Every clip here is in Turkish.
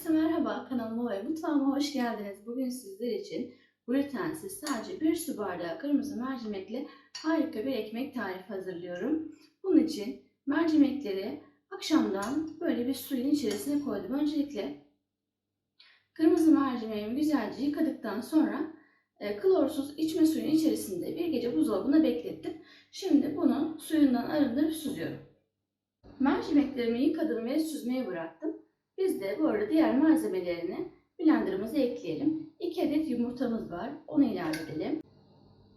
Herkese merhaba, kanalıma ve mutfağıma hoş geldiniz. Bugün sizler için glutensiz sadece bir su bardağı kırmızı mercimekle harika bir ekmek tarifi hazırlıyorum. Bunun için mercimekleri akşamdan böyle bir suyun içerisine koydum. Öncelikle kırmızı mercimeğimi güzelce yıkadıktan sonra e, klorsuz içme suyun içerisinde bir gece buzdolabına beklettim. Şimdi bunu suyundan arındırıp süzüyorum. Mercimeklerimi yıkadım ve süzmeye bıraktım. Biz de bu arada diğer malzemelerini blenderımıza ekleyelim. 2 adet yumurtamız var. Onu ilave edelim.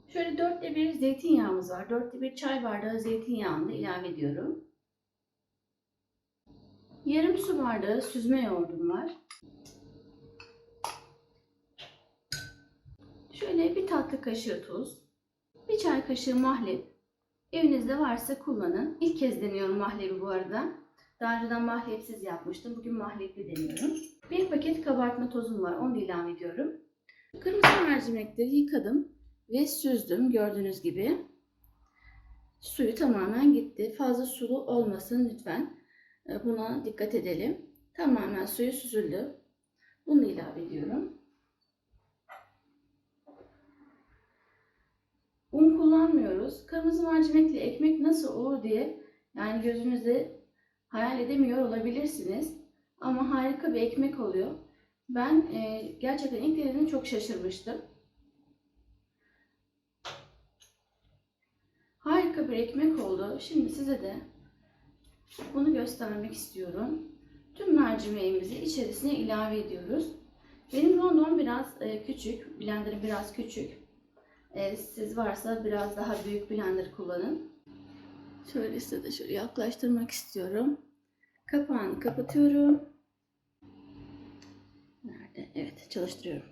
Şöyle dörtte bir zeytinyağımız var. Dörtte bir çay bardağı zeytinyağını da ilave ediyorum. Yarım su bardağı süzme yoğurdum var. Şöyle bir tatlı kaşığı tuz. Bir çay kaşığı mahlep. Evinizde varsa kullanın. İlk kez deniyorum mahlebi bu arada. Daha önceden mahlepsiz yapmıştım. Bugün mahlepli deniyorum. Bir paket kabartma tozum var. Onu ilave ediyorum. Kırmızı mercimekleri yıkadım ve süzdüm gördüğünüz gibi. Suyu tamamen gitti. Fazla sulu olmasın lütfen. E, Buna dikkat edelim. Tamamen suyu süzüldü. Bunu ilave ediyorum. Un kullanmıyoruz. Kırmızı mercimekli ekmek nasıl olur diye yani gözünüzde hayal edemiyor olabilirsiniz. Ama harika bir ekmek oluyor. Ben e, gerçekten ilk denediğimde çok şaşırmıştım. Harika bir ekmek oldu. Şimdi size de bunu göstermek istiyorum. Tüm mercimeğimizi içerisine ilave ediyoruz. Benim rondom biraz e, küçük. Blenderım biraz küçük. E, siz varsa biraz daha büyük blender kullanın. Şöyle size de şöyle yaklaştırmak istiyorum. Kapağını kapatıyorum. Nerede? Evet, çalıştırıyorum.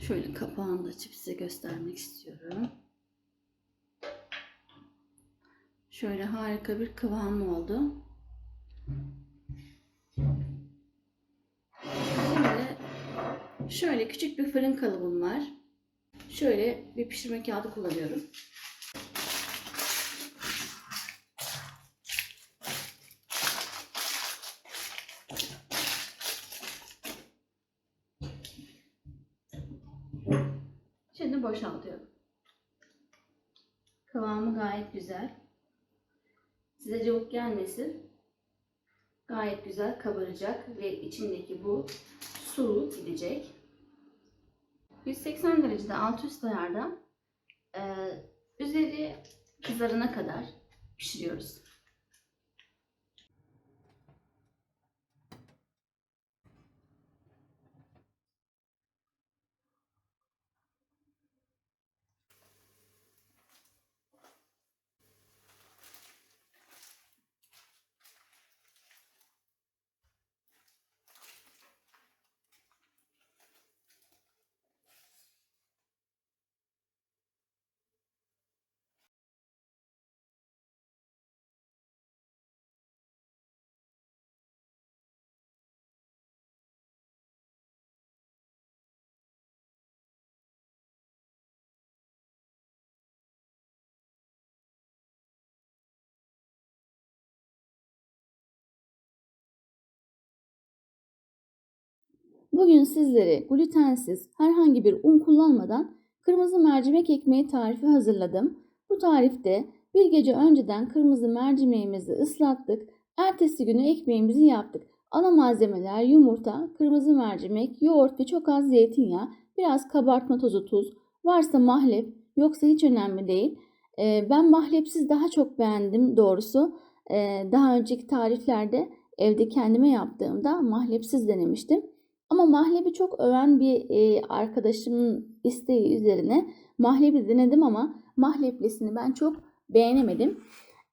Şöyle kapağını da açıp size göstermek istiyorum. Şöyle harika bir kıvam oldu. Şimdi şöyle küçük bir fırın kalıbım var. Şöyle bir pişirme kağıdı kullanıyorum. Şimdi boşaltıyorum. Kıvamı gayet güzel. Size cıvık gelmesin. Gayet güzel kabaracak ve içindeki bu su gidecek. 180 derecede alt üst ayarda e, üzeri kızarana kadar pişiriyoruz. Bugün sizlere glutensiz herhangi bir un kullanmadan kırmızı mercimek ekmeği tarifi hazırladım. Bu tarifte bir gece önceden kırmızı mercimeğimizi ıslattık. Ertesi günü ekmeğimizi yaptık. Ana malzemeler yumurta, kırmızı mercimek, yoğurt ve çok az zeytinyağı, biraz kabartma tozu, tuz. Varsa mahlep, yoksa hiç önemli değil. Ee, Ben mahlepsiz daha çok beğendim doğrusu. Ee, Daha önceki tariflerde evde kendime yaptığımda mahlepsiz denemiştim. Ama mahlebi çok öven bir e, arkadaşımın isteği üzerine mahlebi denedim ama mahleplisini ben çok beğenemedim.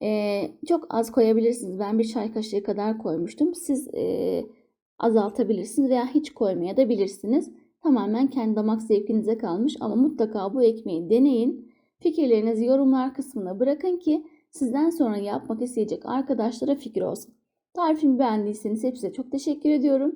E, çok az koyabilirsiniz. Ben bir çay kaşığı kadar koymuştum. Siz e, azaltabilirsiniz veya hiç koymaya da bilirsiniz. Tamamen kendi damak zevkinize kalmış ama mutlaka bu ekmeği deneyin. Fikirlerinizi yorumlar kısmına bırakın ki sizden sonra yapmak isteyecek arkadaşlara fikir olsun. Tarifimi beğendiyseniz hepsine çok teşekkür ediyorum.